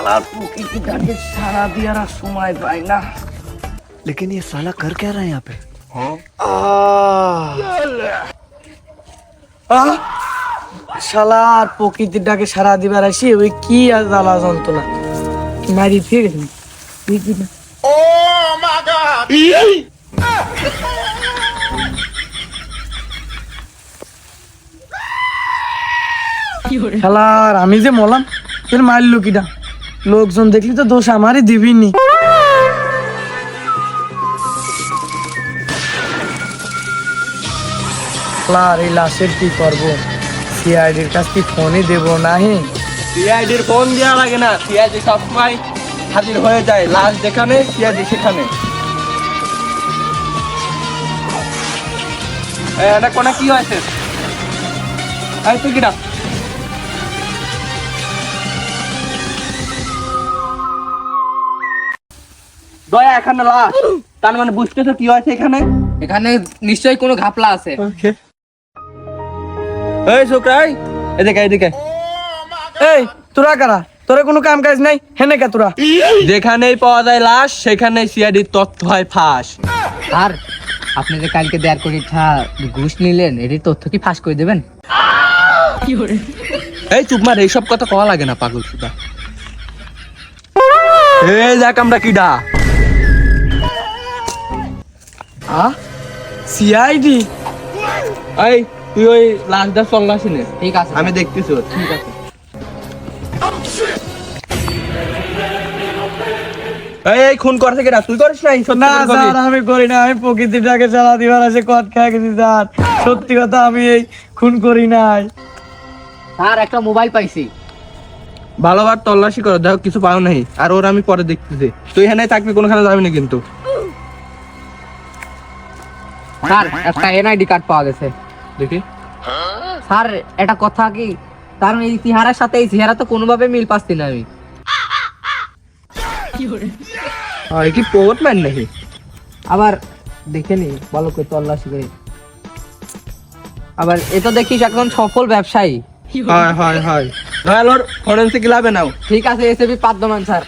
শালার প্রকৃতিটাকে সারা দেওয়ার আর সময় পাই না लेकिन ये साला कर क्या रहा है यहाँ पे আহ! শালার প্রকৃতিটাকে সারা দিবার আসি ওই কি আর জ্বালা যন্ত্রণা মারি ফিরে গেছি তুই কি না শালার আমি যে মলাম তোর মারলো কিটা লোকজন দেখলি তো দোষ আমারই দিবিনি। শালার এই লাশের কি করব? সিআইডির কাছ থেকে ফোনই দেবো না হে সিআইডির ফোন দেওয়া লাগে না। সিআইডি সবসময় হাজির হয়ে যায়। লাশ যেখানে, সিআইডি সেখানে। এটা কোনা কি হয়েছে? এই, তুই কিনা দয়া এখানে লাশ তার মানে বুঝতেছো কি হয়েছে এখানে? এখানে নিশ্চয়ই কোনো ঘাপলা আছে। এই শুক্রাই। এদিকে এদিকে। এই তোরা কারা? তোরা কোনো কাম কাজ নাই? হেনে কা তোরা? যেখানেই পাওয়া যায় লাশ সেখানেই সিআইডির তথ্য হয় ফাঁস। আর আপনি যে কালকে দেয়ার পরীক্ষা ঘুষ নিলেন এটির তথ্য কি ফাঁস করে দেবেন? এই চুপ মার এইসব কথা কওয়া লাগে না পাগল সুদা। এই দেখ আমরা কিডা। সিআইডি এই তুই ওই নে ঠিক আছে। আমি দেখতেছি ঠিক আছে। এই এই খুন করছে কিনা তুই করিস নাই? সত্যি না স্যার আমি করি না। আমি প্রকৃতিটাকে চালা দিবার আছে কট খেয়ে গেছি স্যার। সত্যি কথা আমি এই খুন করি নাই। স্যার একটা মোবাইল পাইছি। ভালোবার তল্লাশি করো দেখো কিছু পাও নাই। আর ওর আমি পরে দেখতেছি। তুই এখানে থাকবি কোনখানে যাবি না কিন্তু। স্যার একটা এনআইডি কার্ড পাওয়া গেছে। দেখি। স্যার এটা কথা কি? তার এই চেহারার সাথে এই চেহারা তো কোনোভাবে মিল পাচ্ছি না আমি। আর কি পোস্টম্যান নাকি? আবার দেখে নি ভালো করে তল্লাশি করে। আবার এ তো দেখিস এখন সফল ব্যবসায়ী। হয় হয় হয়। নয় ওর ফরেন্সিক ল্যাবে নাও। ঠিক আছে এসবি পাদ্যমান স্যার।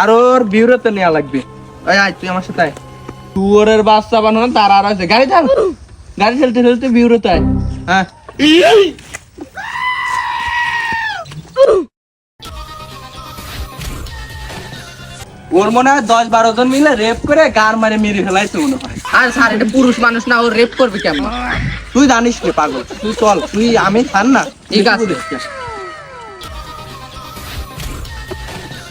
আর ওর বিউরোতে নেওয়া লাগবে। ওই আয় তুই আমার সাথে আয়। টুয়ারের বাচ্চা বানানো তার আর আছে। গাড়ি থাম গাড়ি ঠেলতে ঠেলতে বিউরোতে আয়। হ্যাঁ। ওর মনে হয় দশ বারো জন মিলে রেপ করে গার মারে মেরে ফেলাইছে মনে হয়। আর স্যার এটা পুরুষ মানুষ না ও রেপ করবে কেমন? তুই জানিস রে পাগল। তুই চল তুই আমি খান না ঠিক আছে।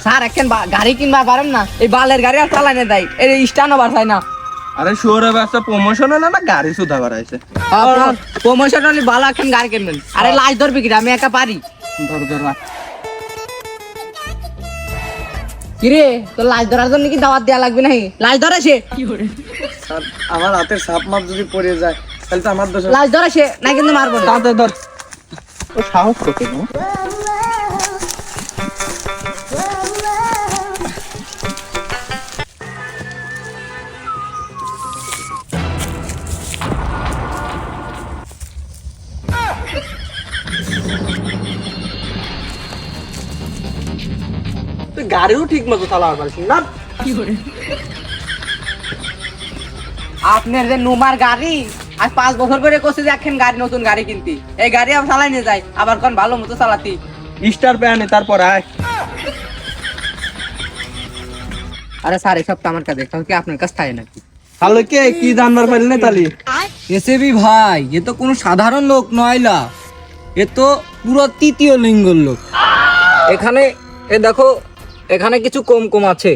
স্যার এখন বা- গাড়ি কিনবা পারেন না। এই বালের গাড়ি আর চালানে দেয় এই স্টানও বাড়ায় না। আরে শুয়োরের ব্যবসা প্রমোশন হলো না গাড়ি সুধা বাড়াইছে। প্রমোশন হলে ভালো এখন গাড়ি কিনবেন। আরে লাইট ধরবি কিনা আমি একা পারি। ধর ধর কিরে তোর লাইট ধরার জন্য কি দাওয়াত দেওয়া লাগবে নাকি? লাইট ধরে সে। স্যার আমার হাতের সাপ মাপ যদি পড়ে যায় তাহলে তো আমার দোষ। লাইট ধরে সে না কিন্তু মারবো না। ধর। ও সাহস কত গাড়িও ঠিক মতো চালাতে পারিস না। আপনার যে নুমার গাড়ি আজ পাঁচ বছর করে করছে যে এখন গাড়ি নতুন গাড়ি কিনতি। এই গাড়ি আবার চালাই নিয়ে যায় আবার কোন ভালো মতো চালাতি। স্টার প্যানে তারপর আয়। আরে স্যার এসব তো আমার কাছে তাহলে কি আপনার কাছে থাকে নাকি? তাহলে কে কি জানবার পারলি না তালি? এসেবি ভাই এ তো কোনো সাধারণ লোক নয়লা এ তো পুরো তৃতীয় লিঙ্গর লোক। এখানে এ দেখো এখানে কিছু কম কম আছে।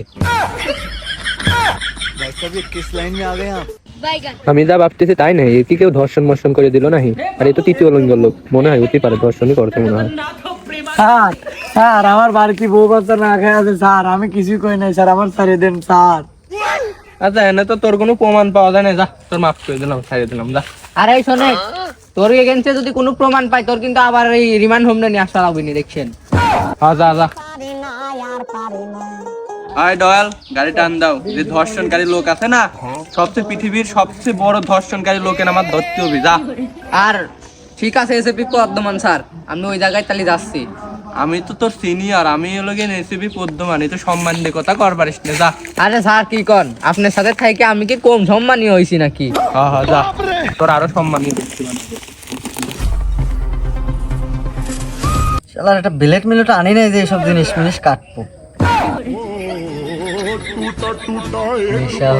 আমি যা ভাবতেছি তাই কেউ ধর্ষণ মর্ষণ করে দিল আর তো তৃতীয় লোক মনে হয় পারে ধর্ষণই করতে মনে হয়। স্যার স্যার আমার বাড়িতে বউ না আছে? স্যার আমি কিছুই কই নাই স্যার আমার ছাড়িয়ে দেন স্যার। আচ্ছা এনে তো তোর কোনো প্রমাণ পাওয়া যায় না যা তোর মাফ করে দিলাম ছাড়িয়ে দিলাম যা। আরে শোনে তোর এগেন্সে যদি কোনো প্রমাণ পাই তোর কিন্তু আবার এই রিমান্ড হোম নিয়ে আসা লাগবে দেখছেন? আয় ডয়াল গাড়ি টান দাও। যে ধর্ষণকারী লোক আছে না সবচেয়ে পৃথিবীর সবচেয়ে বড় ধর্ষণকারী লোকের আমার ধরতে হবে যা আর ঠিক আছে পদ্মমান স্যার আমি ওই জায়গায় তালি যাচ্ছি। আমি তো তোর সিনিয়র আমি হলো গিয়ে এসিবি পদ্মমান এই তো সম্মান দিয়ে কথা কর পারিস না যা। আরে স্যার কি কন? আপনার সাথে থাইকে আমি কি কম সম্মানীয় হইছি নাকি? হ্যাঁ হ্যাঁ যা। তোর আরও সম্মান একটা আনি নাই যে এইসব জিনিস মিনিস কাটবো।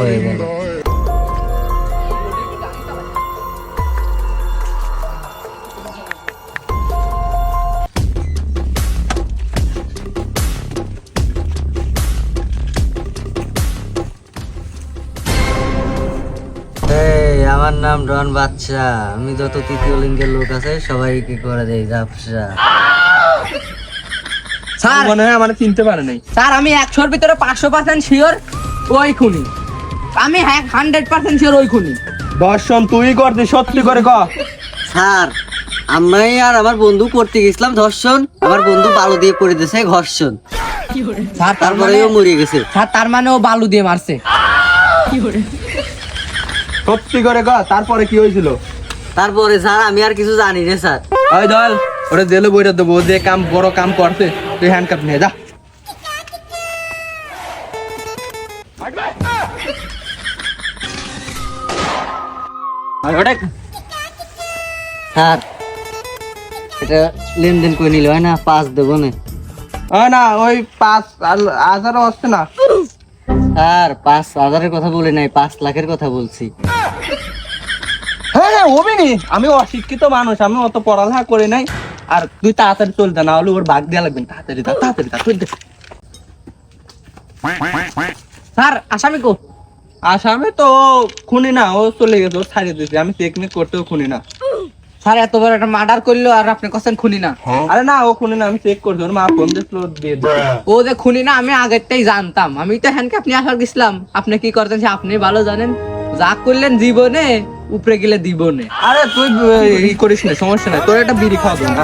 হয়ে গেল। আমার নাম ডন বাচ্চা আমি যত তৃতীয় লিঙ্গের লোক আছে সবাই কি করে দেয় ঝাপসা। স্যার। মনে হয় আমার চিনতে পারে নাই। স্যার আমি একশোর ভিতরে পাঁচশো পার্সেন্ট শিওর ওই খুনি। আমি হ্যাঁ হান্ড্রেড পার্সেন্ট শিওর ওই খুনি। দর্শন তুই করছিস সত্যি করে ক। স্যার আমি আর আমার বন্ধু করতে গেছিলাম ধর্ষণ। আমার বন্ধু বালু দিয়ে করে দিয়েছে ঘর্ষণ। স্যার তারপরে মানে ও মরে গেছে। স্যার তার মানে ও বালু দিয়ে মারছে। সত্যি করে ক তারপরে কি হয়েছিল? তারপরে স্যার আমি আর কিছু জানি না স্যার। ওই দল ওরা জেলে বইটা দেবো ও যে কাম বড় কাম করছে। তুই হ্যান্ডকাপ নিয়ে যা স্যার এটা লেনদেন করে নিলে হয় না পাঁচ দেবো না না ওই পাঁচ আর- হাজারও হচ্ছে না? স্যার পাঁচ হাজারের কথা বলি নাই পাঁচ লাখের কথা বলছি। হ্যাঁ হ্যাঁ আমি অশিক্ষিত মানুষ আমি অত পড়ালেখা করে নাই। আর তুই তাড়াতাড়ি চল যা না হলে ওর বাগ দেওয়া লাগবে। তাড়াতাড়ি যা তাড়াতাড়ি দে। স্যার আসামি কো আসামে তো খুনি না ও চলে গেছে ও ছাড়িয়ে দিয়েছে। আমি টেকনিক করতেও খুনি না। স্যার এত বড় একটা মার্ডার করল আর আপনি কছেন খুনি না। আরে না ও খুনি না আমি চেক করছি ওর মা ফোন দিয়েছিল দিয়ে ও যে খুনি না আমি আগেরটাই জানতাম। আমি তো হ্যান্ডকে আপনি আসার গেছিলাম। আপনি কি করতেন আপনি ভালো জানেন। যা করলেন জীবনে উপরে গেলে দিবনে আরে তুই ই করিস না, সমস্যা নাই, তোর একটা বিড়ি খাওয়া না